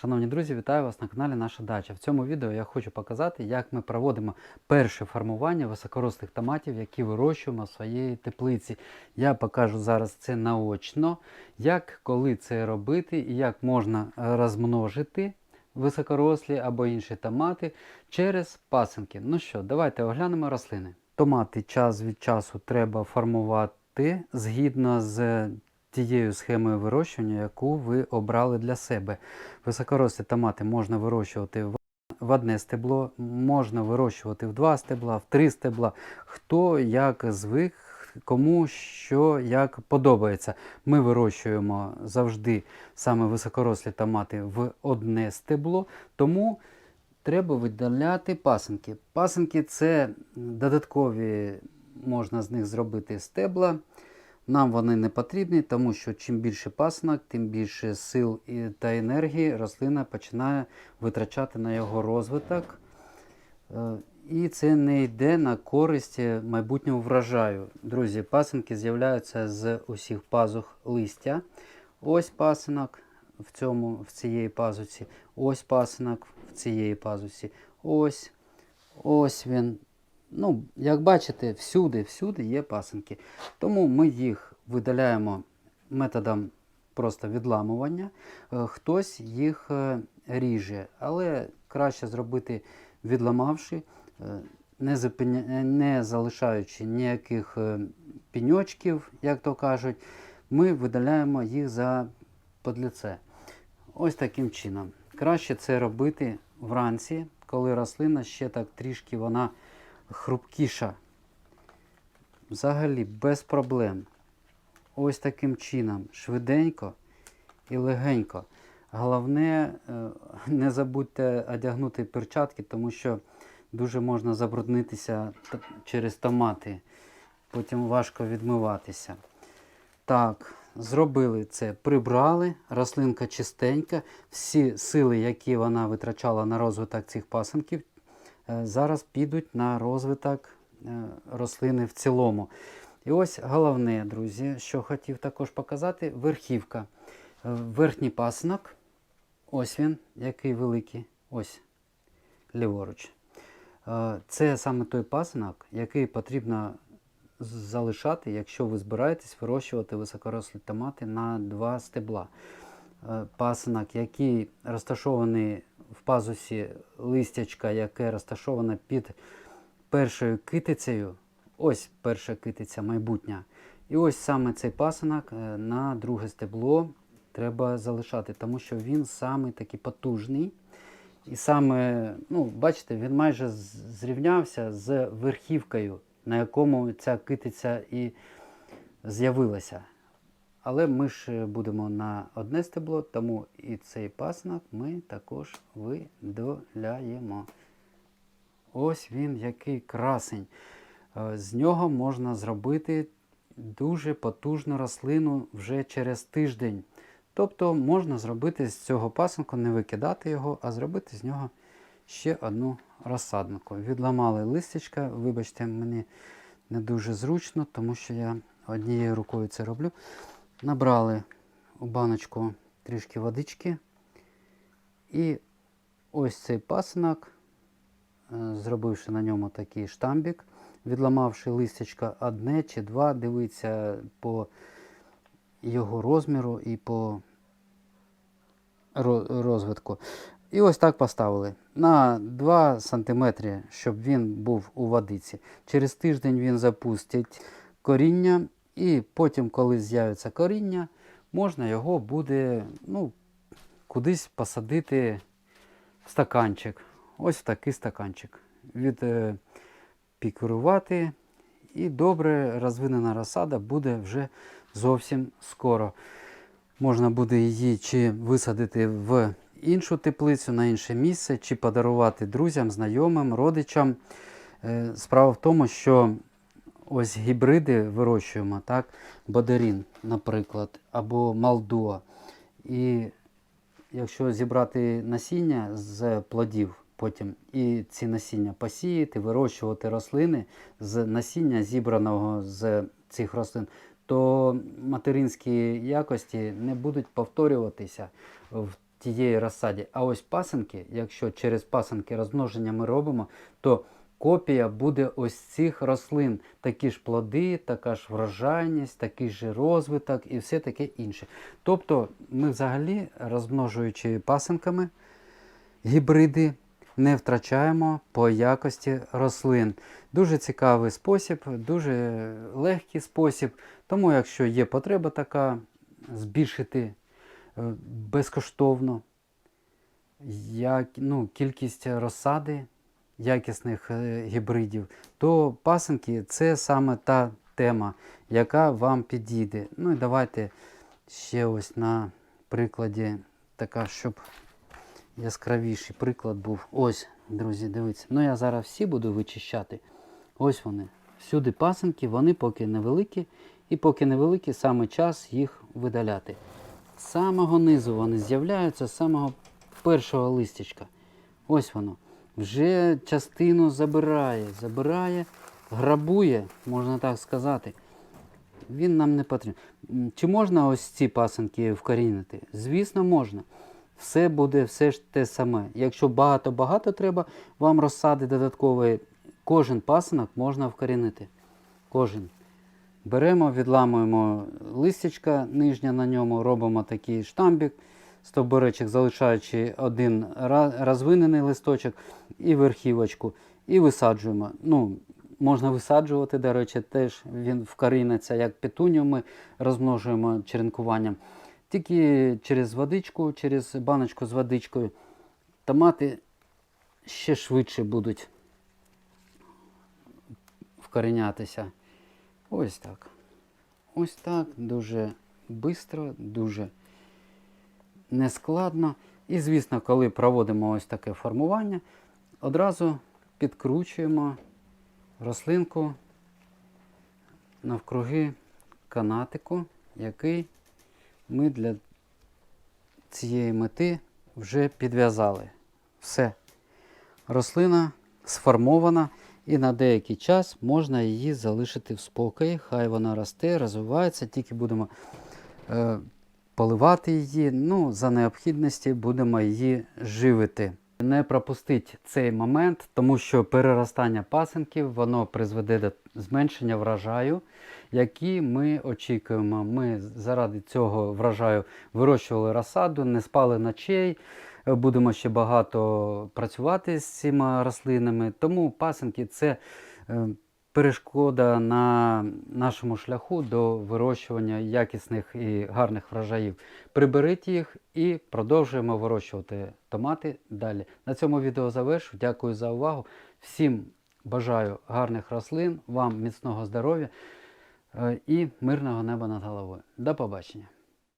Шановні друзі, вітаю вас на каналі Наша Дача. В цьому відео я хочу показати, як ми проводимо перше формування високорослих томатів, які вирощуємо в своїй теплиці. Я покажу зараз це наочно, як коли це робити і як можна розмножити високорослі або інші томати через пасинки. Ну що, давайте оглянемо рослини. Томати час від часу треба формувати згідно з тією схемою вирощування, яку ви обрали для себе. Високорослі томати можна вирощувати в в одне стебло, можна вирощувати в два стебла, в три стебла. Хто як звик, кому що як подобається. Ми вирощуємо завжди саме високорослі томати в одне стебло, тому треба видаляти пасинки. Пасинки це додаткові, можна з них зробити стебла. Нам вони не потрібні, тому що чим більше пасинок, тим більше сил та енергії рослина починає витрачати на його розвиток. Е, І це не йде на користь майбутнього врожаю. Друзі, пасинки з'являються з усіх пазух листя. Ось пасинок в, цьому, в цієї пазуці, ось пасинок в цієї пазуці, ось, ось він. Ну, як бачите, всюди, всюди є пасинки. Тому ми їх видаляємо методом просто відламування. Е, Хтось їх е, ріже, але краще зробити відламавши, е, не, зупиня... е, не залишаючи ніяких піньочків, як то кажуть, ми видаляємо їх за подліце. Ось таким чином. Краще це робити вранці, коли рослина ще так трішки вона хрупкіша. Взагалі без проблем. Ось таким чином, швиденько і легенько. Головне, е, не забудьте одягнути перчатки, тому що дуже можна забруднитися через томати. Потім важко відмиватися. Так, зробили це, прибрали, рослинка чистенька. Всі сили, які вона витрачала на розвиток цих пасенків, зараз підуть на розвиток е, рослини в цілому. І ось головне, друзі, що хотів також показати, верхівка. Е, Верхній пасинок, ось він, який великий, ось ліворуч. Е, Це саме той пасинок, який потрібно залишати, якщо ви збираєтесь вирощувати високорослі томати на два стебла. Е, Пасинок, який розташований в пазусі листячка, яке розташоване під першою китицею, ось перша китиця майбутня. І ось саме цей пасинок е, на друге стебло треба залишати, тому що він саме такий потужний. І саме, ну, бачите, він майже зрівнявся з верхівкою, на якому ця китиця і з'явилася. Але ми ж е, будемо на одне стебло, тому і цей пасинок ми також видаляємо. Ось він який красень. Е, З нього можна зробити дуже потужну рослину вже через тиждень. Тобто можна зробити з цього пасинку, не викидати його, а зробити з нього ще одну розсаднику. Відламали листячка, вибачте, мені не дуже зручно, тому що я однією рукою це роблю. Набрали у баночку трішки водички. І ось цей пасинок, е, зробивши на ньому такий штамбік, відламавши листячка одне чи два, дивіться по його розміру і по розвитку. І ось так поставили на 2 см, щоб він був у водиці. Через тиждень він запустить коріння, і потім, коли з'явиться коріння, можна його буде ну, кудись посадити в стаканчик. Ось в такий стаканчик. Від, е, і добре розвинена розсада буде вже зовсім скоро. Можна буде її чи висадити в іншу теплицю, на інше місце, чи подарувати друзям, знайомим, родичам. Е, Справа в тому, що ось гібриди вирощуємо, так, Бодарін, наприклад, або Малдуа. І якщо зібрати насіння з плодів потім і ці насіння посіяти, вирощувати рослини з насіння, зібраного з цих рослин, то материнські якості не будуть повторюватися в тієї розсаді. А ось пасинки, якщо через пасинки розмноження ми робимо, то копія буде ось цих рослин. Такі ж плоди, така ж врожайність, такий же розвиток і все таке інше. Тобто ми взагалі, розмножуючи пасинками гібриди, не втрачаємо по якості рослин. Дуже цікавий спосіб, дуже легкий спосіб. Тому, якщо є потреба така, збільшити е, безкоштовно як, ну, кількість розсади якісних е, гібридів, то пасинки це саме та тема, яка вам підійде. Ну і давайте ще ось на прикладі, така, щоб яскравіший приклад був. Ось, друзі, дивіться. Ну я зараз всі буду вичищати. Ось вони. Всюди пасинки, вони поки невеликі, і поки невеликі, саме час їх видаляти. З самого низу вони з'являються, з самого першого листячка. Ось воно. Вже частину забирає, забирає, грабує, можна так сказати. Він нам не потрібен. Чи можна ось ці пасинки вкорінити? Звісно, можна. Все буде все ж те саме. Якщо багато-багато треба вам розсади додаткової, кожен пасинок можна вкорінити. Кожен. Беремо, відламуємо листячка нижнє на ньому, робимо такий штамбік, стовбуречок, залишаючи один розвинений листочок і верхівочку, і висаджуємо. Ну, можна висаджувати, до речі, теж він вкоріниться, як петунію ми розмножуємо черенкуванням. Тільки через водичку, через баночку з водичкою. Томати ще швидше будуть вкорінятися. Ось так. Ось так, дуже швидко, дуже нескладно. І, звісно, коли проводимо ось таке формування, одразу підкручуємо рослинку навкруги канатику, який ми для цієї мети вже підв'язали. Все. Рослина сформована і на деякий час можна її залишити в спокої. Хай вона росте, розвивається, тільки будемо е, поливати її. Ну, за необхідності будемо її живити. Не пропустіть цей момент, тому що переростання пасинків воно призведе до зменшення врожаю, які ми очікуємо. Ми заради цього врожаю вирощували розсаду, не спали ночей. Будемо ще багато працювати з цими рослинами. Тому пасинки це е, перешкода на нашому шляху до вирощування якісних і гарних врожаїв. Приберіть їх і продовжуємо вирощувати томати далі. На цьому відео завершу. Дякую за увагу. Всім бажаю гарних рослин, вам міцного здоров'я е, і мирного неба над головою. До побачення!